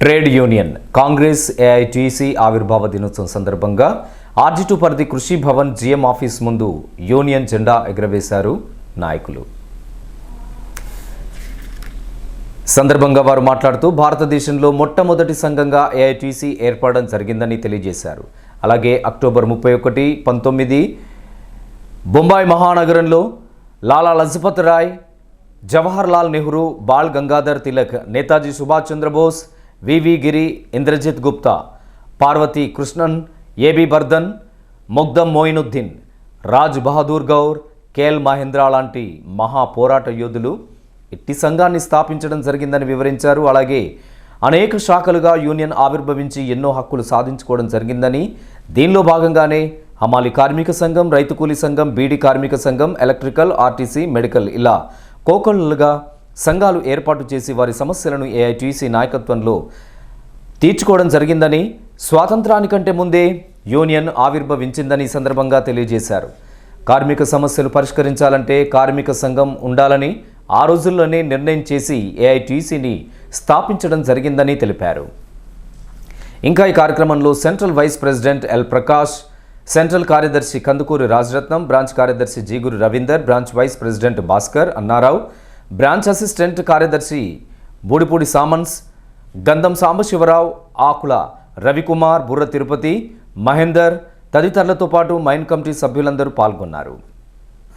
Trade union Congress AITC ఆవిర్భావ దినోత్సవం సందర్భంగా ఆర్జిటు పరిధి కృషి భవన్ జిఎం ఆఫీస్ ముందు యూనియన్ జెండా ఎగురవేశారు నాయకులు. సందర్భంగా వారు మాట్లాడుతూ భారతదేశంలో మొట్టమొదటి సంఘంగా ఏఐటీసీ ఏర్పడడం జరిగిందని తెలియజేశారు. అలాగే అక్టోబర్ ముప్పై ఒకటి పంతొమ్మిది బొంబాయి మహానగరంలో Lala Lajpat Rai Jawahar Lal Nehru Bal Gangadhar Tilak Netaji Subhash Chandrabose V V Giri Indrajit Gupta Parvathi Krishnan A B Bardhan Makhdoom Mohiuddin Raj Bahadur Gaur K L Mahendra లాంటి మహా పోరాట యోధులు ఇట్టి సంఘాన్ని స్థాపించడం జరిగిందని వివరించారు. అలాగే అనేక శాఖలుగా యూనియన్ ఆవిర్భవించి ఎన్నో హక్కులు సాధించుకోవడం జరిగిందని దీనిలో భాగంగానే హమాలి కార్మిక సంఘం రైతు కూలీ సంఘం బీడీ కార్మిక సంఘం ఎలక్ట్రికల్ ఆర్టీసీ మెడికల్ ఇలా కోకొల్లుగా సంఘాలు ఏర్పాటు చేసి వారి సమస్యలను ఏఐటీసీ నాయకత్వంలో తీర్చుకోవడం జరిగిందని స్వాతంత్రానికంటే ముందే యూనియన్ ఆవిర్భవించిందని ఈ సందర్భంగా తెలియజేశారు. కార్మిక సమస్యలు పరిష్కరించాలంటే కార్మిక సంఘం ఉండాలని ఆ రోజుల్లోనే నిర్ణయం చేసి ఏఐటీసీని స్థాపించడం జరిగిందని తెలిపారు. ఇంకా ఈ కార్యక్రమంలో central vice president L Prakash central కార్యదర్శి కందుకూరి రాజరత్నం బ్రాంచ్ కార్యదర్శి G Guru Ravinder branch vice president Bhaskar Annarao branch assistant కార్యదర్శి బూడిపూడి సామన్స్ గంధం సాంబశివరావు ఆకుల రవికుమార్ బుర్ర తిరుపతి మహేందర్ తదితరులతో పాటు మైన్ కమిటీ సభ్యులందరూ పాల్గొన్నారు.